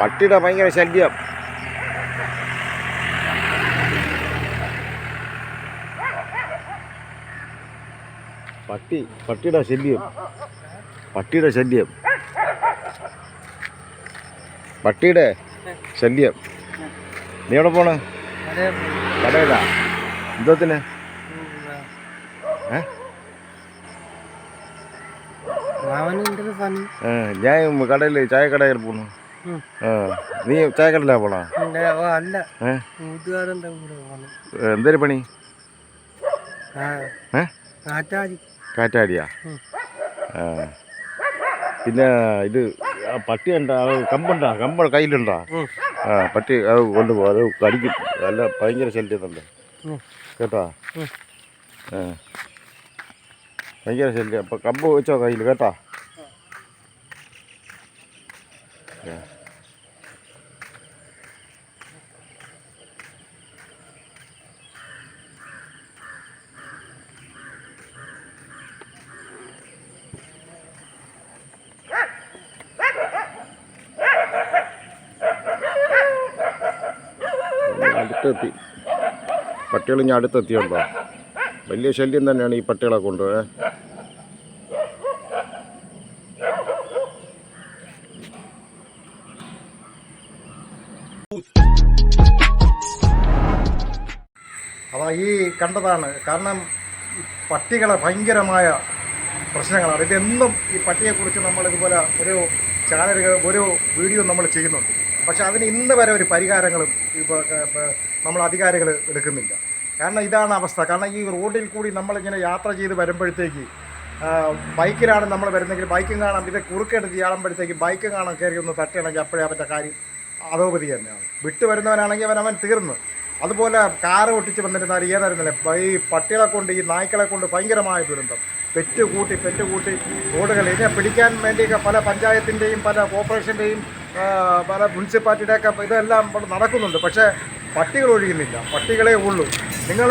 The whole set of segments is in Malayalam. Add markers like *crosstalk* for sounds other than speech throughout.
പട്ടിയുടെ ഭയങ്കര ശല്യം. പട്ടി പട്ടിയുടെ ശല്യം. പട്ടിയുടെ ശല്യം. പട്ടിയുടെ ശല്യം. നീ എവിടെ പോണ്? കടയിലാ. എന്തോത്തിന്? ഞാൻ കടയിൽ ചായക്കടയിൽ പോണു. നീ ചായക്കടയിലാ പോണോ? അല്ല. എന്തൊരു പണി. കാറ്റാടിയാ? പിന്നെ ഇത് പട്ടി ഉണ്ടാ? കമ്പുണ്ടാ? കമ്പ് കയ്യിലുണ്ടാ? ആ പട്ടി അത് കൊണ്ടുപോകും. അത് കടിക്കും. നല്ല ഭയങ്കര ശല്യമുണ്ട്. കേട്ടോ? ഭയങ്കര ശല്യം. അപ്പം കമ്പ് വെച്ചോ കയ്യിൽ. കേട്ടോ? ആ. അടുത്തെത്തി പട്ടികൾ ഇനി അടുത്തെത്തിയുണ്ടോ. വലിയ ശല്യം തന്നെയാണ് ഈ പട്ടികളെ കൊണ്ട്. അതാ ഈ കണ്ടതാണ്. കാരണം പട്ടികളെ ഭയങ്കരമായ പ്രശ്നങ്ങളാണ്. ഇതെന്നും ഈ പട്ടിയെക്കുറിച്ച് നമ്മൾ ഇതുപോലെ ഒരു ചാനലുകൾ ഒരു വീഡിയോ നമ്മൾ ചെയ്യുന്നുണ്ട്. പക്ഷെ അതിന് ഇന്ന് വരെ ഒരു പരിഹാരങ്ങളും ഇപ്പോൾ നമ്മൾ അധികാരികൾ എടുക്കുന്നില്ല. കാരണം ഇതാണ് അവസ്ഥ. കാരണം ഈ റോഡിൽ കൂടി നമ്മളിങ്ങനെ യാത്ര ചെയ്ത് വരുമ്പോഴത്തേക്ക് ബൈക്കിലാണ് നമ്മൾ വരുന്നെങ്കിൽ ബൈക്കും കാണാം. ഇത് കുറുക്കെടുത്ത് ചെയ്യാകുമ്പോഴത്തേക്ക് ബൈക്കും കാണാൻ കയറി ഒന്ന് തട്ടുകയാണെങ്കിൽ അപ്പോഴേ അവന്റെ കാര്യം അധോഗതി തന്നെയാണ്. വിട്ടു വരുന്നവനാണെങ്കിൽ അവൻ അവൻ തീർന്നു. അതുപോലെ കാറ് ഒട്ടിച്ച് വന്നിരുന്നാൽ ഏതായിരുന്നില്ല? ഈ പട്ടികളെ കൊണ്ട് ഈ നായ്ക്കളെ കൊണ്ട് ഭയങ്കരമായ ദുരന്തം. പെറ്റ് കൂട്ടി പെറ്റ് കൂട്ടി റോഡുകൾ. ഇതിനെ പിടിക്കാൻ വേണ്ടിയൊക്കെ പല പഞ്ചായത്തിന്റെയും പല കോർപ്പറേഷന്റെയും പല മുനിസിപ്പാലിറ്റിയുടെയൊക്കെ ഇതെല്ലാം നടക്കുന്നുണ്ട്. പക്ഷേ പട്ടികൾ ഒഴിയുന്നില്ല. പട്ടികളെ ഉള്ളൂ. നിങ്ങൾ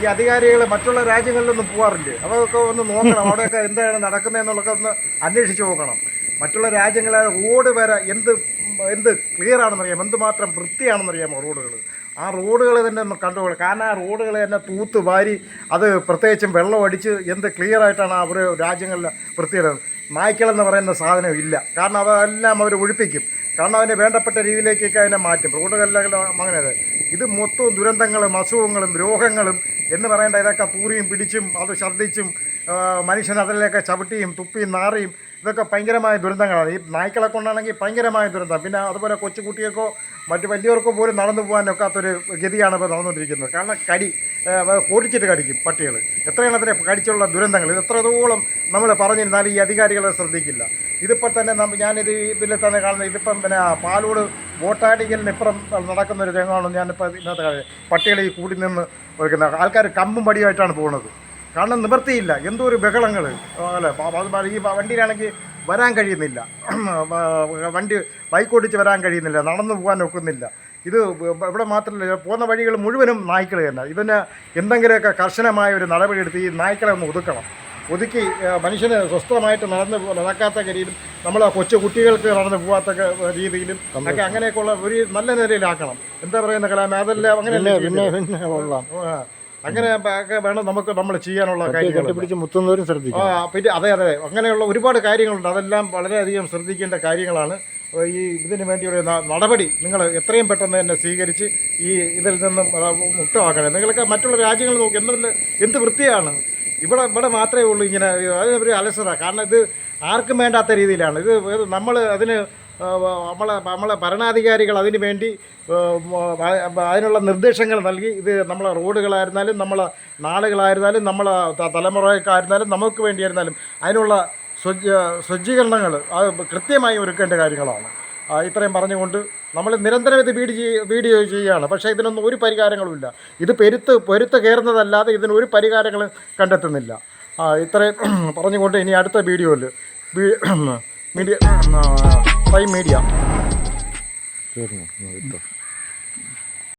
ഈ അധികാരികൾ മറ്റുള്ള രാജ്യങ്ങളിലൊന്നും പോകാറില്ലേ അതൊക്കെ ഒന്ന് നോക്കണം. അവിടെയൊക്കെ എന്താണ് നടക്കുന്നതെന്നുള്ളതൊക്കെ ഒന്ന് അന്വേഷിച്ച് നോക്കണം. മറ്റുള്ള രാജ്യങ്ങളെ റോഡ് വരെ എന്ത് എന്ത് ക്ലിയർ ആണെന്നറിയാം എന്തുമാത്രം വൃത്തിയാണെന്നറിയാമോ റോഡുകൾ ആ റോഡുകൾ തന്നെ ഒന്ന് കണ്ടുപോകണം കാരണം ആ റോഡുകൾ തന്നെ തൂത്ത് വാരി അത് പ്രത്യേകിച്ചും വെള്ളം അടിച്ച് എന്ത് ക്ലിയർ ആയിട്ടാണ് അവർ രാജ്യങ്ങളിൽ വൃത്തിയിടുന്നത് നായ്ക്കളെന്ന് പറയുന്ന സാധനം ഇല്ല. കാരണം അതെല്ലാം അവർ ഒഴിപ്പിക്കും. കാരണം അതിന് വേണ്ടപ്പെട്ട രീതിയിലേക്കൊക്കെ അതിനെ മാറ്റും. റോഡുകളിലെല്ലാം അങ്ങനെ ഇത് മൊത്തവും ദുരന്തങ്ങളും അസുഖങ്ങളും രോഗങ്ങളും എന്ന് പറയേണ്ട ഇതൊക്കെ പൂറിയും പിടിച്ചും അത് ഛർദ്ദിച്ചും മനുഷ്യൻ അതിലേക്കെ ചവിട്ടിയും തുപ്പിയും നാറിയും ഇതൊക്കെ ഭയങ്കരമായ ദുരന്തങ്ങളാണ്. ഈ നായ്ക്കളെ കൊണ്ടാണെങ്കിൽ ഭയങ്കരമായ ദുരന്തം. പിന്നെ അതുപോലെ കൊച്ചുകുട്ടികൾക്കോ മറ്റ് വലിയവർക്കോ പോലും നടന്നു പോകാനൊക്കാത്തൊരു ഗതിയാണ് ഇപ്പോൾ നടന്നുകൊണ്ടിരിക്കുന്നത്. കാരണം കടി ഓടിച്ചിട്ട് കടിക്കും പട്ടികൾ എത്രയെണ്ണത്തിനെ കടിച്ചുള്ള ദുരന്തങ്ങൾ? ഇത് എത്രത്തോളം നമ്മൾ പറഞ്ഞിരുന്നാലും ഈ അധികാരികളെ ശ്രദ്ധിക്കില്ല. ഇതിപ്പോൾ തന്നെ നമ്മൾ ഞാനിത് ഇതിൽ തന്നെ കാണുന്നത്? ഇതിപ്പം പിന്നെ പാലോട് വോട്ടാടിക്കലിന് ഇപ്പുറം നടക്കുന്ന ഒരു രംഗമാണ് ഞാനിപ്പോൾ ഇന്നത്തെ കാര്യം പട്ടികളിൽ കൂടി നിന്ന് ഒഴുക്കുന്ന ആൾക്കാർ കമ്പും പടിയായിട്ടാണ് പോകുന്നത്. കാരണം നിവൃത്തിയില്ല. എന്തോ ഒരു ബഹളങ്ങൾ അല്ലേ ഈ വണ്ടിയിലാണെങ്കിൽ വരാൻ കഴിയുന്നില്ല. വണ്ടി ബൈക്ക് ഓടിച്ച് വരാൻ കഴിയുന്നില്ല. നടന്നു പോകാൻ ഒക്കുന്നില്ല. ഇത് ഇവിടെ മാത്രമല്ല പോകുന്ന വഴികൾ മുഴുവനും നായ്ക്കൾ തന്നെ. ഇതിന് എന്തെങ്കിലുമൊക്കെ കർശനമായ ഒരു നടപടിയെടുത്ത് ഈ നായ്ക്കളെ ഒന്ന് ഒതുക്കണം. ഒതുക്കി മനുഷ്യന് സ്വസ്ഥമായിട്ട് നടന്ന് നടക്കാത്ത രീതിയിലും നമ്മൾ കൊച്ചു കുട്ടികൾക്ക് നടന്നു പോകാത്ത രീതിയിലും ഒക്കെ അങ്ങനെയൊക്കെയുള്ള ഒരു നല്ല നിലയിലാക്കണം. എന്താ പറയുന്ന കലാമ അതെല്ലാം അങ്ങനെ പിന്നെ പിന്നെ കൊള്ളാം. അങ്ങനെ ഒക്കെ വേണം നമുക്ക് നമ്മൾ ചെയ്യാനുള്ള കാര്യങ്ങൾ മുത്തുന്നവരും ആ ശ്രദ്ധിക്കും പിന്നെ അതെ അതെ അങ്ങനെയുള്ള ഒരുപാട് കാര്യങ്ങളുണ്ട്. അതെല്ലാം വളരെയധികം ശ്രദ്ധിക്കേണ്ട കാര്യങ്ങളാണ്. ഈ ഇതിനു വേണ്ടിയുള്ള നടപടി നിങ്ങൾ എത്രയും പെട്ടെന്ന് തന്നെ സ്വീകരിച്ച് ഈ ഇതിൽ നിന്നും മുക്തമാക്കണേ മുക്തമാക്കണം. നിങ്ങൾക്ക് മറ്റുള്ള രാജ്യങ്ങൾ നോക്കി എന്തെല്ലാം എന്ത് വൃത്തിയാണ്? ഇവിടെ ഇവിടെ മാത്രമേ ഉള്ളൂ ഇങ്ങനെ അത് ഒരു അലസത. കാരണം ഇത് ആർക്കും വേണ്ടാത്ത രീതിയിലാണ്. ഇത് നമ്മൾ അതിന് നമ്മളെ നമ്മളെ ഭരണാധികാരികൾ അതിന് വേണ്ടി അതിനുള്ള നിർദ്ദേശങ്ങൾ നൽകി ഇത് നമ്മളെ റോഡുകളായിരുന്നാലും നമ്മളെ നാളുകളായിരുന്നാലും നമ്മളെ തലമുറക്കായിരുന്നാലും നമുക്ക് വേണ്ടിയായിരുന്നാലും അതിനുള്ള സജ്ജീകരണങ്ങൾ അത് കൃത്യമായി ഒരുക്കേണ്ട കാര്യങ്ങളാണ്. ഇത്രയും പറഞ്ഞുകൊണ്ട് നമ്മൾ നിരന്തരം ഇത് വീഡിയോ വീഡിയോ ചെയ്യുകയാണ്. പക്ഷേ ഇതിനൊന്നും ഒരു പരിഹാരങ്ങളുമില്ല. ഇത് പെരുത്ത് പെരുത്ത് കയറുന്നതല്ലാതെ ഇതിന് ഒരു പരിഹാരങ്ങളും കണ്ടെത്തുന്നില്ല. ഇത്രയും *clears throat* പറഞ്ഞുകൊണ്ട് ഇനി അടുത്ത വീഡിയോയിൽ *clears throat* മീഡിയ പ്രൈം മീഡിയ.